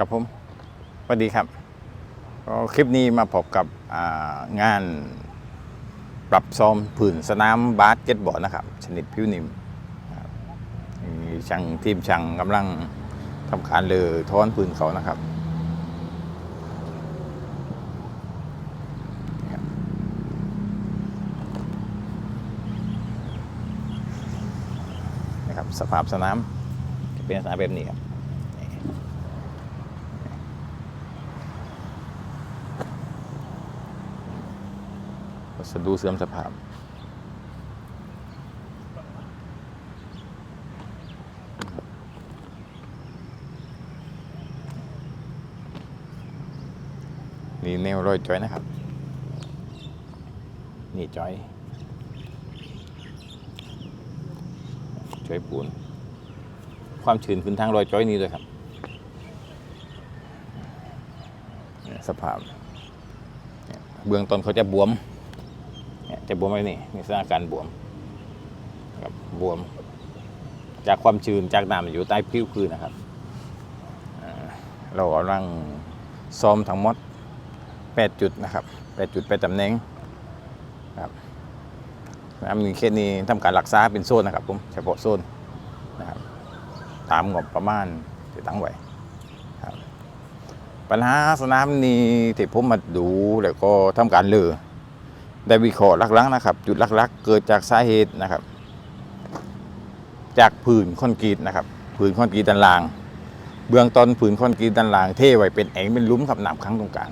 ครับผมสวัสดีครับก็คลิปนี้มาพบกับงานปรับซ้อมผืนสนามบาสเกตบอลนะครับ ชนิดผิวนิ่มช่างทีมช่างกำลังทำการเลอท้อนผืนเขานะครับ นะครับ สภาพสนามจะเป็นสนามแบบนี้ครับ วัสดุเสื่อมสภาพ นี่แนวรอยจอยนะครับ นี่จอยจอยปูน ความชื้นขึ้นทางรอยจอยนี้ด้วยครับเนี่ยสภาพเบื้องต้นเขาจะบวม จะบวมไหมนี่มีสถานการณ์บวมครับบวม จากความชื้นจากน้ำอยู่ใต้ผิวพื้นนะครับอ่าเรากำลังซ้อมทั้งหมด 8 จุดนะครับ 8 จุด8ตำแหน่งครับน้ำมีเคสนี้ทำการรักษาเป็นโซนนะครับผมเฉพาะโซนนะครับตามงบประมาณที่ตั้งไว้ครับปัญหาสนามนี้ที่ผมมาดูแล้วก็ทำการเลือ ได้วิเคราะห์ลักๆนะครับ จุดลักๆ เกิดจากสาเหตุนะครับ จากผืนคอนกรีตนะครับ ผืนคอนกรีตด้านล่าง เบื้องต้นผืนคอนกรีตด้านล่างเทไว้เป็นแอ่งเป็นลุมครับน้ำค้างตรงกลาง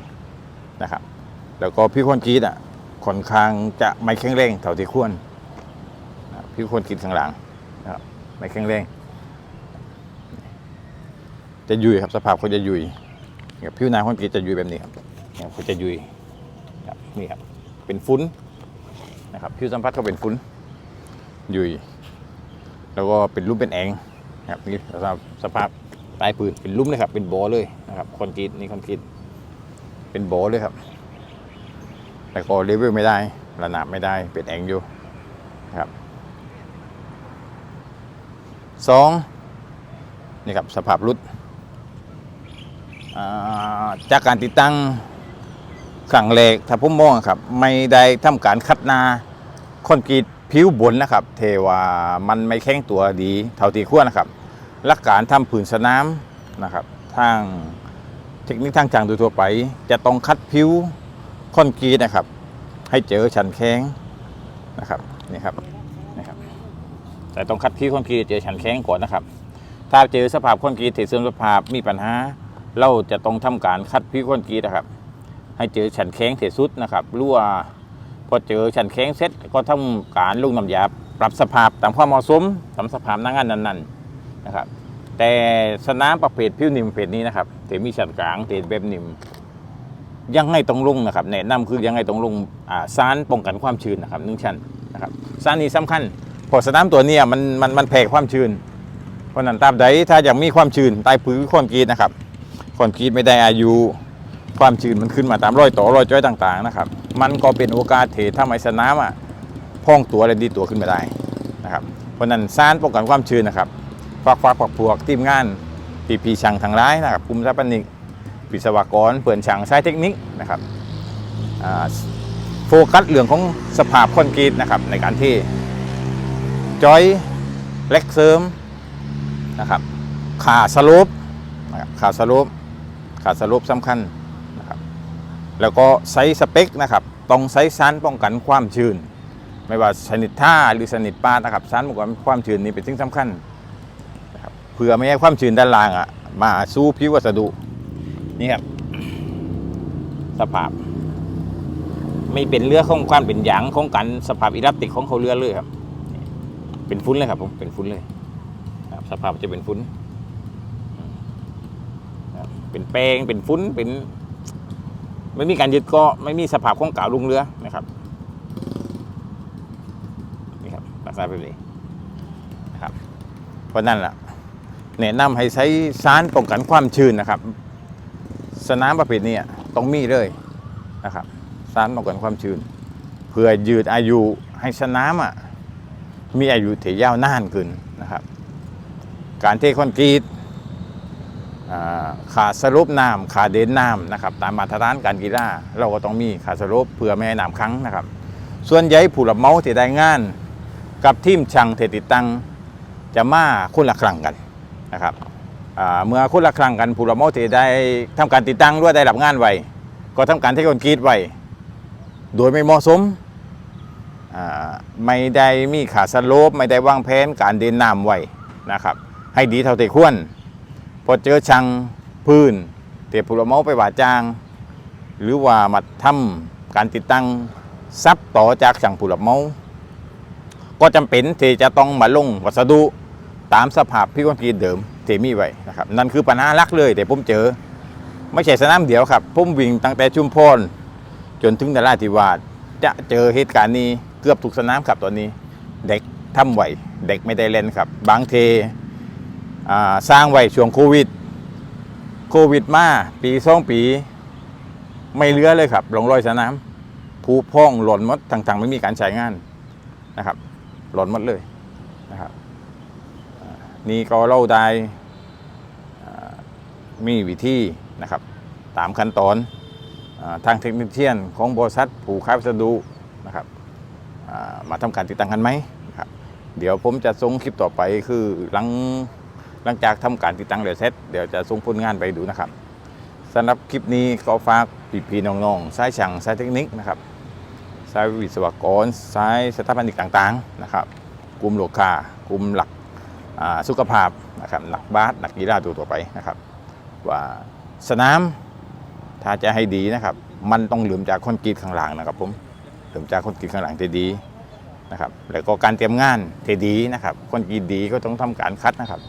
นะครับ แล้วก็ผิวคอนกรีตอะค่อนข้างจะไม่แข็งแรงเท่าที่ควรนะครับผิวคอนกรีตข้างหลังนะครับไม่แข็งแรงจะยุยครับสภาพเขาจะยุยกับผิวหนาคอนกรีตจะยุยแบบนี้ครับเนี่ยเขาจะยุยครับนี่ครับ เป็นฟุ้นนะครับผิวสัมผัสก็เป็นฟุ้นยุยแล้วก็เป็นรูปเป็นแองนะครับนี่สภาพสภาพใต้ปืนเป็นลุ่มเลยครับ เป็นโบอเลยนะครับคอนกรีตนี่คอนกรีตเป็นโบอเลยครับ แต่ก็เลเวลไม่ได้ ระนาบไม่ได้เป็นแองอยู่นะครับสองนี่ครับสภาพรุดจากการติดตั้ง ครั้งแรกถ้าผมมองครับ ไม่ได้ทำการคัดนาคอนกรีตผิวบนนะครับ เทว่ามันไม่แข็งตัวดีเท่าที่ควรนะครับหลักการทำผืนสนามนะครับทางเทคนิคทางจางโดยทั่วไป จะต้องคัดผิวคอนกรีตนะครับ ให้เจอชั้นแข็งนะครับนี่ครับนี่ครับแต่ต้องคัดผิวคอนกรีตเจอชั้นแข็งก่อนนะครับ ถ้าเจอสภาพคอนกรีตที่เสื่อมสภาพมีปัญหา เราจะต้องทำการคัดผิวคอนกรีตนะครับ ให้เจอฉันแข้งเสียสุดนะครับรั่วพอเจอฉันแข้งเสร็จก็ทำการลงน้ำยาปรับสภาพตามความเหมาะสมตามสภาพหน้างานนั้นๆนะครับ แต่สนามประเภทผิวนิ่มประเภทนี้นะครับเถมีฉันกลางเถแบบนิ่มยังไงต้องลงนะครับแนะนำคือยังไงต้องลงอ่าซานป้องกันความชื้นนะครับหนึ่งชั้นนะครับซานนี้สำคัญเพอสนามตัวนี้มันมันมันแพ้ความชื้น เพราะฉะนั้นตามใดถ้าอยากมีความชื้นใต้พื้นคอนกรีตนะครับคอนกรีตไม่ได้อายุ ความชื้นมันขึ้นมาตามรอยต่อรอยจ้อยต่างๆนะครับ มันก็เป็นโอกาสเททำให้สนามอะพองตัวและดีตัวขึ้นมาได้นะครับ เพราะนั้นสารป้องกันความชื้นนะครับฝากฝากปักพวกทีมงานปีพีช่างทางร้ายนะครับกลุ่มสถาปนิกวิศวกรเปื่อนช่างสายเทคนิคนะครับโฟกัสเรื่องของสภาพคอนกรีตนะครับในการที่จอยเล็กเสริมนะครับขาสลปนะครับขาสลปขาสรุปสำคัญ แล้วก็ไซส์สเปคนะครับต้องไซส์ซันป้องกันความชื้น ไม่ว่าชนิดท่าหรือชนิดปลานะครับซันป้องกันความชื้นนี่เป็นสิ่งสำคัญนะครับเพื่อไม่ให้ความชื้นด้านล่างอะมาสู้ผิววัสดุนี่ครับสภาพ ไม่เป็นเรือของความเป็นหยางของกันสภาพอิเล็กติกของเขาเรือเลยครับ เป็นฟุ้นเลยครับผมเป็นฟุ้นเลยครับสภาพจะเป็นฟุ้นเป็นแป้งเป็นฟุ้นเป็น ไม่มีการยึดเก็ไม่มีสภาพของเก่าลุงเรือนะครับนี่ครับลักษณะแบบนี้นะครับเพราะนั่นแหละแนะนำให้ใช้สารป้องกันความชื้นนะครับ สนามประเภทนี้ต้องมีเลยนะครับสารป้องกันความชื้น เพื่อยืดอายุให้สนามอะมีอายุที่ยาวนานขึ้นนะครับ การเทคอนกรีต ขาสรุปน้ำขาเดินน้ำนะครับตามมาตรฐานการกีฬาเราก็ต้องมีขาสรุปเพื่อไม่ให้น้ำค้างนะครับ ส่วนใหญ่ผู้รับเหมาที่ได้งาน กับทีมช่างเทติดตั้งจะมาคนละครั้งกันนะครับเมื่อคนละครั้งกันผู้รับเหมาที่ได้ทำการติดตั้งด้วยได้รับงานไวก็ทำการเทคอนกรีตไวโดยไม่เหมาะสมไม่ได้มีขาสโลปไม่ได้วางแผนการเดินน้ำไว้นะครับ ให้ดีเท่าที่ควร พอเจอช่างพื้นเตะผู้รับเหมาไปว่าจ้าง หรือว่ามาทำการติดตั้งซับต่อจากช่างผู้รับเหมาก็จำเป็นที่จะต้องมาลงวัสดุตามสภาพพิกลกีเดิมเทมีไว้นะครับนั่นคือปัญหาลักเลยแต่ผมเจอ ไม่ใช่สนามเดียวครับผมวิ่งตั้งแต่ชุมพรจนถึงนราธิวาสจะเจอเหตุการณ์นี้เกือบทุกสนามครับตอนนี้ เด็กทำไหวเด็กไม่ได้เล่นครับ บางเท สร้างไว้ช่วงโควิด โควิดมาปีสองปี ไม่เหลือเลยครับลงรอยสนามผูพ่องหล่นหมดต่างๆ ไม่มีการใช้งานนะครับ หล่นหมดเลยนะครับนี่ก็เล่าได้มีวิธีนะครับ ตามขั้นตอนอทางเทคนิคเชียนของบริษัทผู้ค้าวัสดุนะครับมาทำการติดตั้งกันไหมครับ เดี๋ยวผมจะส่งคลิปต่อไปคือหลัง หลังจากทำการติดตั้งเดี๋ยวเสร็จเดี๋ยวจะส่งผลงานไปดูนะครับสำหรับคลิปนี้ก็ฝากพี่ๆน้องๆสายช่างสายเทคนิคนะครับสายวิศวกรสายสถาปนิกต่างๆนะครับกลุ่มโลคากลุ่มหลักสุขภาพนะครับนักบาสนักกีฬาตัวต่อไปนะครับว่าสนามถ้าจะให้ดีนะครับ มันต้องเหลื่อมจากคอนกรีตข้างหลังนะครับผมเหลื่อมจากคอนกรีตข้างหลังทีดีนะครับแล้วก็การเตรียมงานทีดีนะครับคอนกรีตดีก็ต้องทำการคัดนะครับ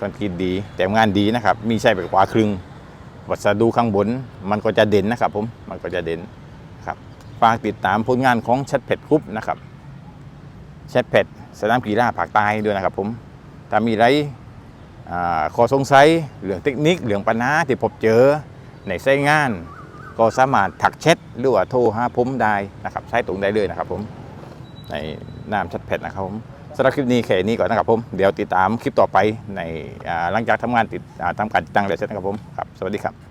คอนกรีตดีเตรียมงานดีนะครับ มีใช่ไปกว่าครึ่ง วัสดุข้างบนมันก็จะเด่นนะครับผม มันก็จะเด่นครับ ฝากติดตามผลงานของชัดเพชรกรุ๊ปนะครับชัดเพชรสนามกีฬาภาคใต้ด้วยนะครับผม ถ้ามีไรอ่าขอสงสัยเรื่องเทคนิคเรื่องปัญหาที่พบเจอในไส้งาน ก็สามารถถักแชทหรือว่าโทรหาผมได้นะครับ ใช้ตรงได้เลยนะครับผม ในนามชัดเพชรนะครับผม สำหรับคลิปนี้แค่นี้ก่อนนะครับผม เดี๋ยวติดตามคลิปต่อไปในหลังจากทำงานติดอ่าทำการติดตั้งแล้วเสร็จนะครับผมครับ สวัสดีครับ